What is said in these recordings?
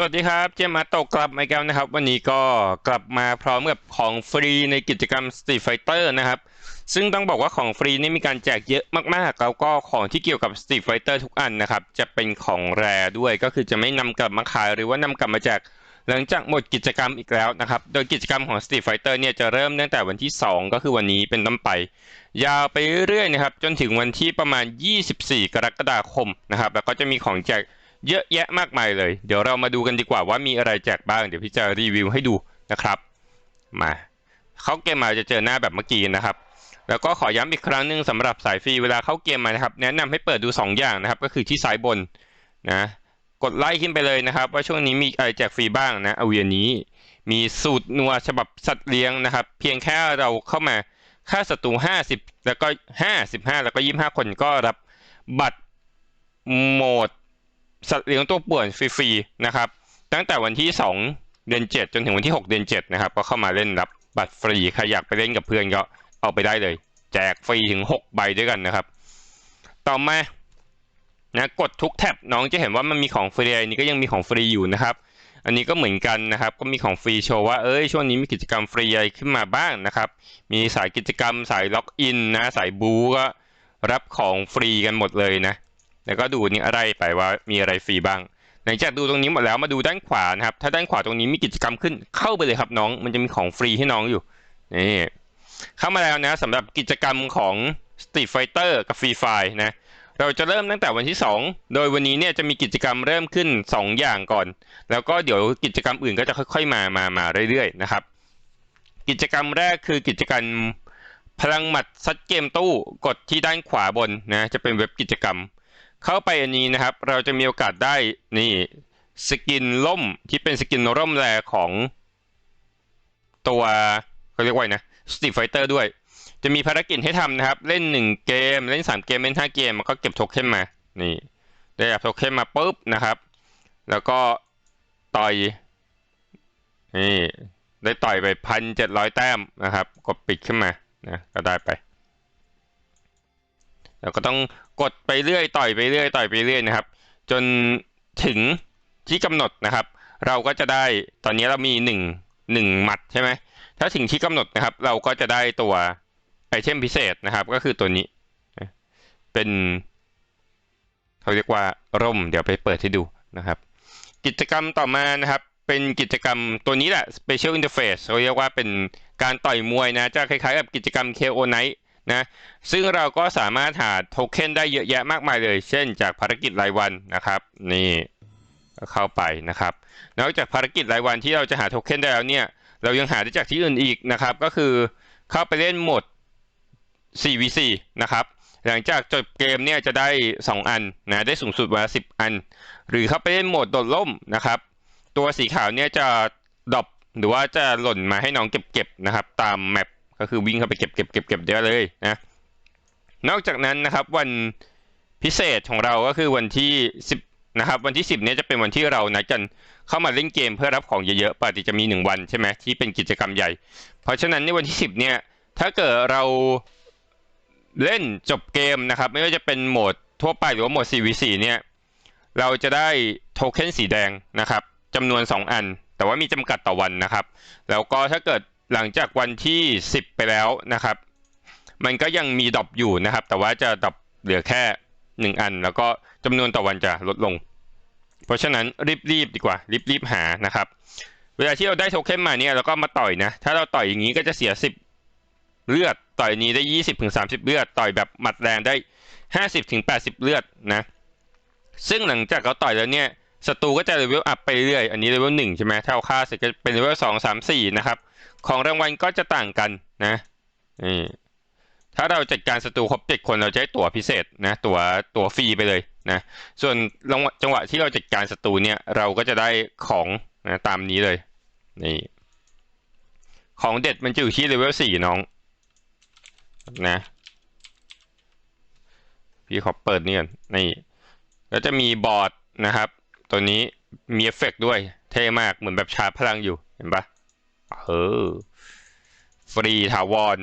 สวัสดีครับ เจมมาตกกลับมาอีกแล้วนะครับ วันนี้ก็กลับมาพร้อมกับของฟรีในกิจกรรม Street Fighter นะครับ ซึ่งต้องบอกว่าของฟรีนี่มีการแจกเยอะมากๆ แล้วก็ของที่เกี่ยวกับ Street Fighter ทุกอันนะครับ จะเป็นของแรด้วยก็คือจะไม่นำกลับมาขายหรือว่านำกลับมาแจกหลังจากหมดกิจกรรมอีกแล้วนะครับ โดยกิจกรรมของ Street Fighter เนี่ยจะเริ่มตั้งแต่วันที่ 2 ก็คือวันนี้เป็นต้นไป ยาวไปเรื่อยๆนะครับจนถึงวันที่ประมาณ 24 กรกฎาคมนะครับแล้วก็จะมีของแจก เยอะแยะมากมายเลย เดี๋ยวเรามาดูกันดีกว่าว่ามีอะไรแจกบ้าง เดี๋ยวพี่จะรีวิวให้ดูนะครับมาเข้าเกมมาจะเจอหน้าแบบเมื่อกี้นะครับ แล้วก็ขอย้ำอีกครั้งหนึ่งสำหรับสายฟรีเวลาเข้าเกมมานะครับ แนะนำให้เปิดดู 2 อย่างนะครับ ก็คือที่ซ้ายบนนะกดไลค์ขึ้นไปเลยนะครับ ว่าช่วงนี้มีอะไรแจกฟรีบ้างนะเอาเวียนนี้มีสูตรนัวฉบับสัตว์เลี้ยงนะครับ เพียงแค่เราเข้ามาค่าศัตรู 50 แล้วก็ 55 แล้วก็ 25 คนก็รับบัตรโหมด สัตว์เลี้ยงตัวป่วนฟรีๆนะครับ ตั้งแต่วันที่ 2 เดือน 7 จนถึงวันที่ 6 เดือน 7 นะครับ ก็เข้ามาเล่นรับบัตรฟรี ใครอยากไปเล่นกับเพื่อนก็เอาไปได้เลย แจกฟรีถึง 6 ใบด้วยกันนะครับ ต่อมานะกดทุกแท็บน้องจะเห็นว่ามันมีของฟรีอันนี้ก็ยังมีของฟรีอยู่นะครับ อันนี้ก็เหมือนกันนะครับ ก็มีของฟรีโชว์ว่าเอ้ยช่วงนี้มีกิจกรรมฟรีอะไรขึ้นมาบ้างนะครับ มีสายกิจกรรมสายล็อกอินนะสายบูก็รับของฟรีกันหมดเลยนะ แล้วก็ดูนี่อะไรไปว่ามีอะไรฟรีบ้าง หลังจากดูตรงนี้หมดแล้วมาดูด้านขวานะครับ ถ้าด้านขวาตรงนี้มีกิจกรรมขึ้นเข้าไปเลยครับน้อง มันจะมีของฟรีให้น้องอยู่นี่เข้ามาแล้วนะสำหรับกิจกรรมของ Street Fighter กับ Free Fire นะเราจะเริ่มตั้งแต่วันที่ 2 โดยวันนี้เนี่ยจะมีกิจกรรมเริ่มขึ้น 2 อย่างก่อน แล้วก็เดี๋ยวกิจกรรมอื่นก็จะค่อยๆ มา มา มาเรื่อยๆ นะครับ กิจกรรมแรกคือกิจกรรมพลังหมัดซัดเกมตู้ กดที่ด้านขวาบนนะ จะเป็นเว็บกิจกรรม เข้าไปอันนี้นะครับ เราจะมีโอกาสได้นี่สกินล่มที่เป็นสกินร่มแรของตัวเขาเรียกว่าไงนะ Street Fighter ด้วย จะมีภารกิจให้ทำนะครับ เล่น 1 เกม เล่น 3 เกม เล่น 5 เกมมันก็เก็บโทเค็นมา นี่ ได้รับโทเค็นมาปุ๊บนะครับ แล้วก็ต่อย นี่ ได้ต่อยไปพันเจ็ดร้อยแต้มนะครับ กดปิดขึ้นมา นะ ก็ได้ไป แล้วก็ต้องกดไปเรื่อยต่อยไปเรื่อยต่อยไปเรื่อยนะครับ จนถึงที่กำหนดนะครับ เราก็จะได้ตอนนี้เรามีหนึ่งหนึ่งมัดใช่ไหมถ้าถึงที่กำหนดนะครับ เราก็จะได้ตัวไอเทมพิเศษนะครับ ก็คือตัวนี้ เป็นเขาเรียกว่าร่ม เดี๋ยวไปเปิดให้ดูนะครับ กิจกรรมต่อมานะครับ เป็นกิจกรรมตัวนี้แหละ Special Interface เขาเรียกว่าเป็นการต่อยมวยนะ จะคล้ายๆกับกิจกรรม KO Night นะซึ่งเราก็สามารถหาโทเค็นได้เยอะแยะมากมายเลย เช่นจากภารกิจรายวันนะครับนี่เข้าไปนะครับ นอกจากภารกิจรายวันที่เราจะหาโทเค็นได้แล้วเนี่ยเรายังหาได้จากที่อื่นอีกนะครับ ก็คือเข้าไปเล่นโหมด 4v4 นะครับหลังจากจบเกมเนี่ยจะได้ 2 อันนะได้สูงสุดวันละ10 อัน หรือเข้าไปเล่นโหมดโดดล่มนะครับ ตัวสีขาวเนี่ยจะดรอปหรือว่าจะหล่นมาให้น้องเก็บๆนะครับ ตามแมป ก็คือวิ่งเข้าไปเก็บเก็บเก็บเก็บได้เลยนะนอกจากนั้นนะครับวันพิเศษของเราก็คือวันที่ 10นะครับวันที่ 10เนี่ยจะเป็นวันที่เรานัดกันเข้ามาเล่นเกมเพื่อรับของเยอะๆปกติจะมี 1 วันใช่ไหมที่เป็นกิจกรรมใหญ่ เพราะฉะนั้นในวันที่ 10เนี่ยถ้าเกิดเราเล่นจบเกมนะครับ ไม่ว่าจะเป็นโหมดทั่วไปหรือว่าโหมด 4v4 เนี่ยเราจะได้โทเค็นสีแดงนะครับจำนวน 2 อัน แต่ว่ามีจำกัดต่อวันนะครับ แล้วก็ถ้าเกิด หลังจากวันที่ 10 ไปแล้วนะครับ มันก็ยังมีดรอปอยู่นะครับ แต่ว่าจะดรอปเหลือแค่ 1 อัน แล้วก็จำนวนต่อวันจะลดลง เพราะฉะนั้นรีบๆดีกว่ารีบๆหานะครับ เวลาที่เราได้โทเค็นมาเนี่ยเราก็มาต่อยนะ ถ้าเราต่อยอย่างนี้ก็จะเสีย 10 เลือด ต่อยนี้ได้ 20ถึง30 เลือด ต่อยแบบหมัดแรงได้ 50ถึง80 เลือดนะ ซึ่งหลังจากเราต่อยแล้วเนี่ยศัตรูก็จะเลเวลอัพไปเรื่อย อันนี้เลเวลหนึ่งใช่ไหมถ้าเราฆ่าเสร็จก็เป็นเลเวลสองสามสี่นะครับ ของรางวัลก็จะต่างกันนะนี่ถ้าเราจัดการศัตรูครบเจ็ดคนเราจะได้ตั๋วพิเศษนะตั๋วตั๋วฟรีไปเลยนะส่วนจังหวะที่เราจัดการศัตรูเนี่ยเราก็จะได้ของนะตามนี้เลยนี่ของเด็ดมันจะอยู่ที่เลเวลสี่น้องนะพี่ขอเปิดนี่ก่อนนี่แล้วจะมีบอร์ดนะครับ ตัวนี้มีเอฟเฟกด้วยเท่มากเหมือนแบบชาร์จพลังอยู่เห็นปะ เออ ฟรีถาวร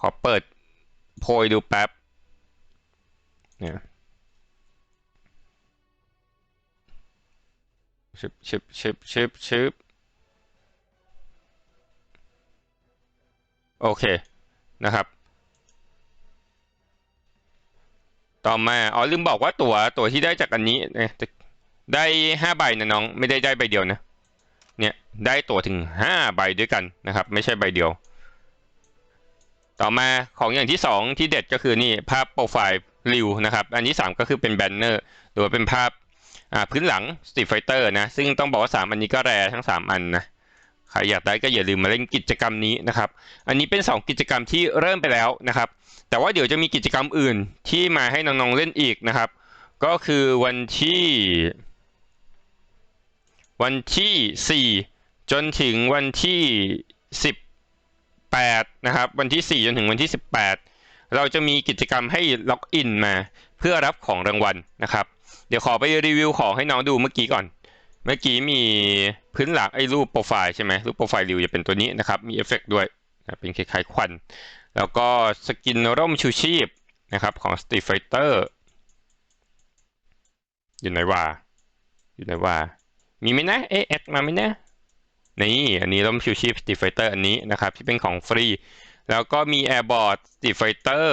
ขอเปิดโพยดูแป๊บ เนี่ยชึบชึบชึบชึบชึบโอเค นะครับ ต่อมา อ๋อลืมบอกว่าตั๋วตั๋วที่ได้จากอันนี้เนี่ยได้ห้าใบนะน้อง ไม่ได้ได้ใบเดียวนะ เนี่ยได้ตัวถึงห้าใบด้วยกันนะครับ ไม่ใช่ใบเดียว ต่อมาของอย่างที่สองที่เด็ดก็คือนี่ภาพโปรไฟล์ริวนะครับ อันที่สามก็คือเป็นแบนเนอร์หรือว่าเป็นภาพาพื้นหลัง Street Fighter นะ ซึ่งต้องบอกว่าสามอันนี้ก็แรทั้งสามอันนะใครอยากได้ก็อย่าลืมมาเล่นกิจกรรมนี้นะครับ อันนี้เป็นสองกิจกรรมที่เริ่มไปแล้วนะครับ แต่ว่าเดี๋ยวจะมีกิจกรรมอื่นที่มาให้น้องๆเล่นอีกนะครับ ก็คือวันที่ วันที่ 4 จนถึงวันที่ 18 นะครับ วันที่ 4 จนถึงวันที่ 18 เราจะมีกิจกรรมให้ล็อกอินมา เพื่อรับของรางวัลนะครับ เดี๋ยวขอไปรีวิวของให้น้องดูเมื่อกี้ก่อน เมื่อกี้มีพื้นหลังไอ้รูปโปรไฟล์ใช่ไหมรูปโปรไฟล์ริวจะเป็นตัวนี้นะครับ มีเอฟเฟกด้วย เป็นคล้ายๆควัน แล้วก็สกินร่มชูชีพนะครับของ Street Fighter อยู่ไหนวะอยู่ไหนวะ มีไหมนะเอ๊ะแอดมาไหมนะนี่อันนี้ร่มชูชีพ Street Fighter อันนี้นะครับที่เป็นของฟรี แล้วก็มี Airboard Street Fighter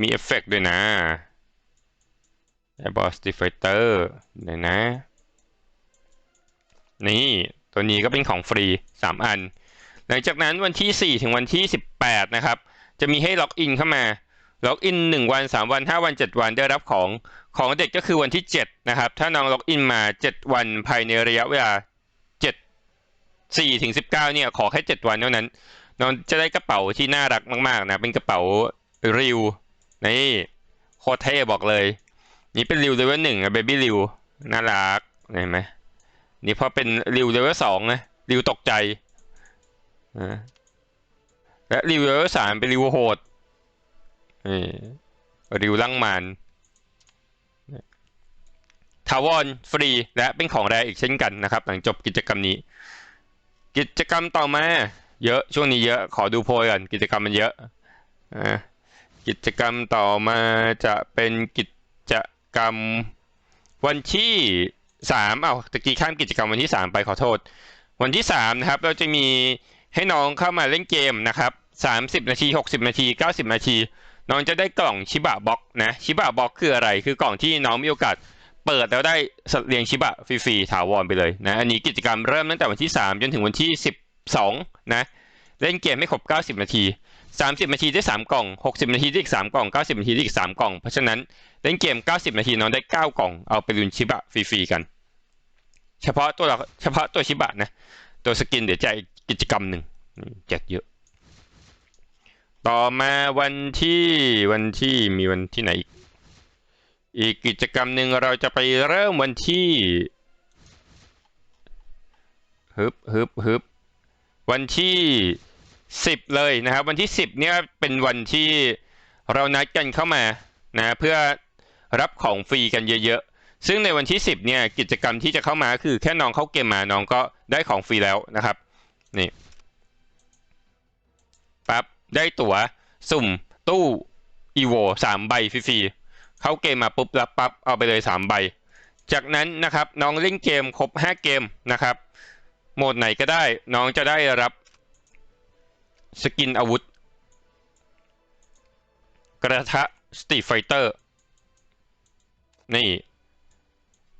มีเอฟเฟกด้วยนะ Airboard Street Fighter ไหนนะ นี่ตัวนี้ก็เป็นของฟรี 3 อัน หลังจากนั้นวันที่ 4 ถึงวันที่ 18 นะครับ จะมีให้ล็อกอินเข้ามา ล็อกอิน1วัน 3 วัน 5 วัน 7 วันได้รับของของเด็กก็คือวันที่ 7 นะครับ ถ้าน้องล็อกอินมา 7 วันภายในระยะเวลา7 4ถึง19เนี่ยขอแค่ 7 วันเท่านั้น น้องจะได้กระเป๋าที่น่ารักมาก ๆ นะ เป็นกระเป๋าริวนี่โคตรเท่บอกเลย นี่เป็นริวเลเวลหนึ่งอะเบบี้ริวน่ารักเห็นไหมนี่พอเป็นริวเลเวลสองนะริวตกใจนะและริวเลเวลสามเป็นริวโหด นี่ริวลังมานทาวอนฟรีและเป็นของแรอีกเช่นกันนะครับ หลังจบกิจกรรมนี้ กิจกรรมต่อมา เยอะช่วงนี้เยอะขอดูโพยก่อนกิจกรรมมันเยอะอกิจกรรมต่อมาจะเป็นกิจกรรมวันที่สามเอาตะกี้ข้ามกิจกรรมวันที่สามไปขอโทษ วันที่สามนะครับ เราจะมีให้น้องเข้ามาเล่นเกมนะครับสามสิบนาทีหกสิบนาทีเก้าสิบนาที น้องจะได้กล่องชิบะบ็อกนะชิบะบ็อกคืออะไร คือกล่องที่น้องมีโอกาสเปิดแล้วได้สัตว์เลี้ยงชิบะฟรีๆถาวรไปเลยนะอันนี้กิจกรรมเริ่มตั้งแต่วันที่ 3 จนถึงวันที่ 12 นะเล่นเกมไม่ครบ 90 นาที 30 นาทีได้ 3 กล่อง 60 นาทีได้อีก 3 กล่อง 90 นาทีได้อีก 3 กล่อง เพราะฉะนั้นเล่นเกม 90 นาทีน้องได้ 9 กล่อง เอาไปลุ้นชิบะฟรีๆกัน เฉพาะตัวเราเฉพาะตัวชิบะนะ ตัวสกินเดี๋ยวจะอีกกิจกรรมหนึ่งแจกเยอะ ต่อมาวันที่วันที่มีวันที่ไหนอีกอีกกิจกรรมหนึ่งเราจะไปเริ่มวันที่ฮึบฮึบฮึบวันที่สิบเลยนะครับ วันที่สิบเนี่ยเป็นวันที่เรานัดกันเข้ามานะเพื่อรับของฟรีกันเยอะๆ ซึ่งในวันที่สิบเนี่ยกิจกรรมที่จะเข้ามาคือแค่น้องเข้าเกมมาน้องก็ได้ของฟรีแล้วนะครับนี่ ได้ตั๋ว สุ่ม ตู้อีโวสามใบฟรีๆเข้าเกมมาปุ๊บรับปั๊บเอาไปเลย3ใบ จากนั้นนะครับน้องเล่นเกมครบ5เกมนะครับ โหมดไหนก็ได้น้องจะได้รับสกินอาวุธ กระทะสตีไฟเตอร์นี่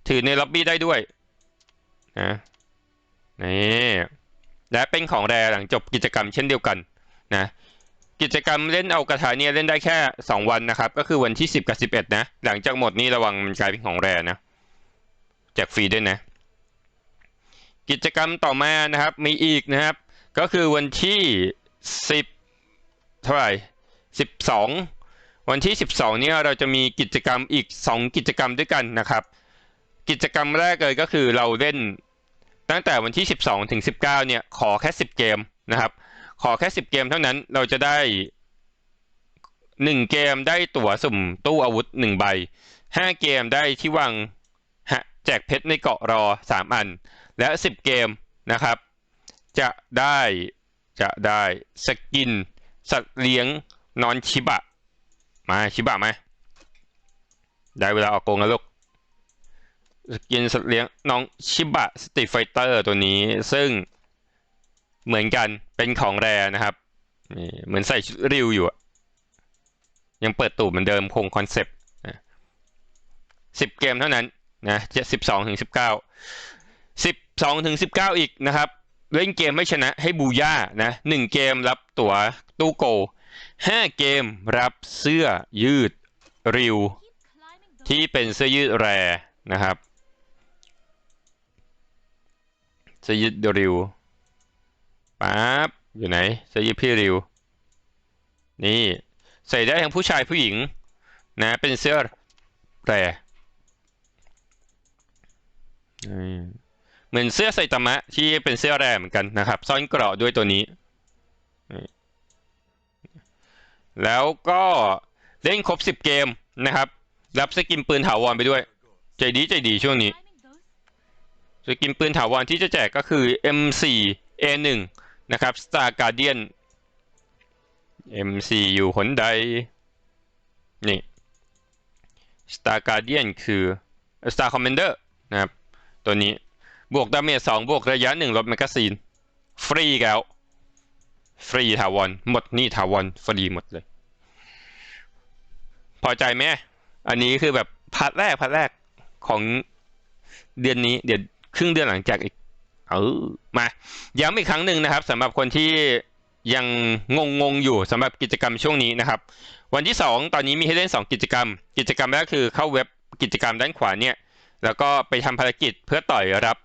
ถือในล็อบบี้ได้ด้วยนะนี่และเป็นของแรหลังจบกิจกรรมเช่นเดียวกันนะ กิจกรรมเล่นเอากระถาเนี่ยเล่นได้แค่ 2 วันนะครับ ก็คือวันที่ 10 กับ 11 นะ หลังจากหมดนี้ระวังมันกลายเป็นของแรนะแจกฟรีด้วยนะ กิจกรรมต่อมานะครับมีอีกนะครับ ก็คือวันที่ 10 เท่าไหร่ 12 วันที่ 12เนี่ยเราจะมีกิจกรรมอีก 2 กิจกรรมด้วยกันนะครับ กิจกรรมแรกเลยก็คือเราเล่นตั้งแต่วันที่ 12 ถึง 19 เนี่ยขอแค่ 10 เกมนะครับ ขอแค่10เกมเท่านั้นเราจะได้1เกมได้ตั๋วสุ่มตู้อาวุธ1ใบ5เกมได้ที่วางแจกเพชรในเกาะรอ3อัน และ10เกมนะครับ จะได้จะได้สกิน สัตว์เลี้ยงนอนชิบะ มาชิบะไหมได้เวลาออกโกงแล้วลูกสกินสัตว์เลี้ยงน้องชิบะสติไฟเตอร์ตัวนี้ซึ่ง เหมือนกันเป็นของแรนะครับนี่เหมือนใส่ชุดริวอยู่ยังเปิดตูดเหมือนเดิมคงคอนเซปต์สิบเกมเท่านั้นนะจ็ดสิบสองถึงสิบเก้าสิบสองถึงสิบเก้าอีกนะครับ เล่นเกมไม่ชนะให้บูย่านะหนึ่งเกมรับตั๋วตู้โกห้าเกมรับเสื้อยืดริว ที่เป็นเสื้อยืดแรนะครับ เสื้อยืดริว ปั๊บอยู่ไหนเสื้อยืดพี่ริว นี่ ใส่ได้ทั้งผู้ชายผู้หญิง นะ เป็นเสื้อแรอืมเหมือนเสื้อไซตามะที่เป็นเสื้อแรเหมือนกันนะครับ ซ่อนเกราะด้วยตัวนี้ แล้วก็เล่นครบ 10 เกมนะครับ รับสกินปืนถาวรไปด้วย ใจดีใจดีช่วงนี้ สกินปืนถาวรที่จะแจกก็คือ M4 A1 นะครับ Star Guardian M4 อยู่หนใด นี่ Star Guardian คือ Star Commander นะครับ ตัวนี้บวกดาเมจ2บวกระยะ1ลดแมกกาซีน ฟรีอีกแล้ว ฟรีถาวรหมดนี่ถาวรฟรีหมดเลย พอใจไหมอันนี้คือแบบพาร์ทแรกพาร์ทแรกของเดือนนี้ เดี๋ยวครึ่งเดือนหลังจากอีก เออมาย้ำอีกครั้งหนึ่งนะครับสำหรับคนที่ยังงงงๆอยู่สำหรับกิจกรรมช่วงนี้นะครับ วันที่ 2 ตอนนี้มีให้เล่น 2 กิจกรรม กิจกรรมแรกคือเข้าเว็บกิจกรรมด้านขวาเนี่ยแล้วก็ไปทำภารกิจเพื่อต่อยรับ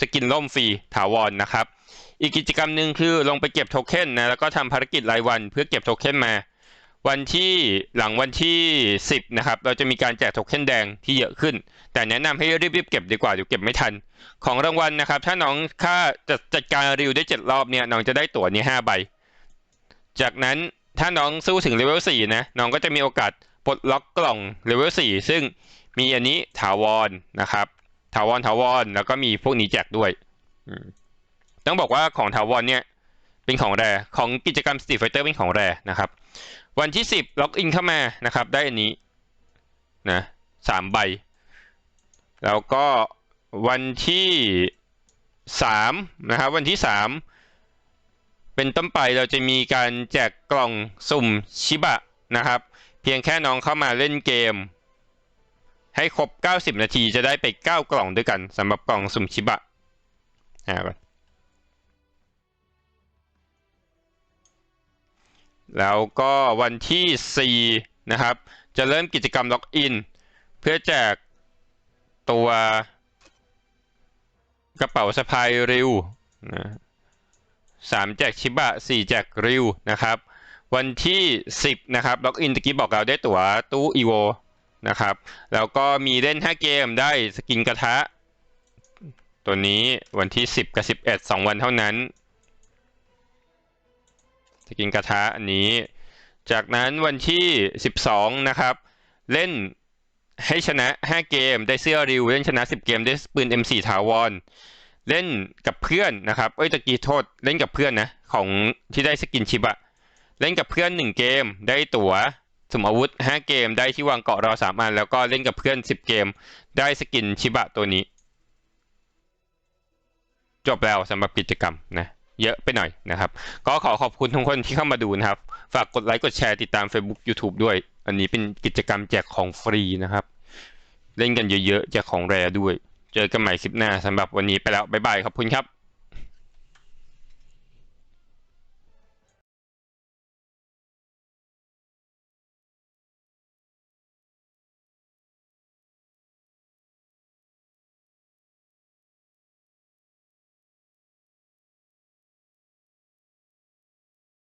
สกินล่มฟรีถาวรนะครับ อีกกิจกรรมหนึ่งคือลงไปเก็บโทเค็นนะแล้วก็ทำภารกิจรายวันเพื่อเก็บโทเค็นมา วันที่หลังวันที่ 10 นะครับ เราจะมีการแจกโทเค็นแดงที่เยอะขึ้น แต่แนะนำให้รีบๆเก็บดีกว่าเดี๋ยวเก็บไม่ทัน ของรางวัลนะครับ ถ้าน้องค่าจะจัดการริวได้ 7 รอบเนี่ยน้องจะได้ตั๋วนี้5ใบ จากนั้นถ้าน้องสู้ถึงเลเวล4นะน้องก็จะมีโอกาสปลดล็อกกล่องเลเวล4ซึ่งมีอันนี้ถาวรนะครับถาวรถาวรแล้วก็มีพวกนี้แจกด้วยต้องบอกว่าของถาวรเนี่ยเป็นของแรของกิจกรรม Street Fighter เป็นของแรนะครับ วันที่ 10 ล็อกอินเข้ามานะครับ ได้อันนี้นะสามใบ แล้วก็วันที่สามนะครับวันที่สามเป็นต้นไปเราจะมีการแจกกล่องสุ่มชิบะนะครับ เพียงแค่น้องเข้ามาเล่นเกม ให้ครบ 90 นาทีจะได้ไป 9 กล่องด้วยกันสำหรับกล่องสุ่มชิบะอ่า แล้วก็วันที่ 4 นะครับ จะเริ่มกิจกรรมล็อกอิน เพื่อแจกตัวกระเป๋าสะพายริวนะสามแจกชิบะสี่แจกริวนะครับ วันที่ 10 นะครับล็อกอินตะกี้บอกเราได้ตั๋วตู้อีโวนะครับ แล้วก็มีเล่น 5 เกมได้สกินกระทะ ตัวนี้วันที่ 10 กับ 11 2 วันเท่านั้น สกินกระทะอันนี้ จากนั้นวันที่ 12 นะครับ เล่นให้ชนะ 5 เกม ได้เสื้อริว เล่นชนะ 10 เกม ได้ปืน M4 ถาวร เล่นกับเพื่อนนะครับ เอ้ยตะกี้โทษ เล่นกับเพื่อนนะ ของที่ได้สกินชิบะ เล่นกับเพื่อน 1 เกม ได้ตั๋วสมอาวุธ 5 เกม ได้ที่วางเกาะรอสามอัน แล้วก็เล่นกับเพื่อน 10 เกม ได้สกินชิบะตัวนี้ จบแล้วสำหรับกิจกรรมนะ เยอะไปหน่อยนะครับ ก็ขอขอบคุณทุกคนที่เข้ามาดูนะครับ ฝากกดไลค์กดแชร์ติดตาม Facebook YouTube ด้วย อันนี้เป็นกิจกรรมแจกของฟรีนะครับ เล่นกันเยอะๆแจกของแรด้วย เจอกันใหม่คลิปหน้าสำหรับวันนี้ไปแล้ว บ๊ายบายขอบคุณครับ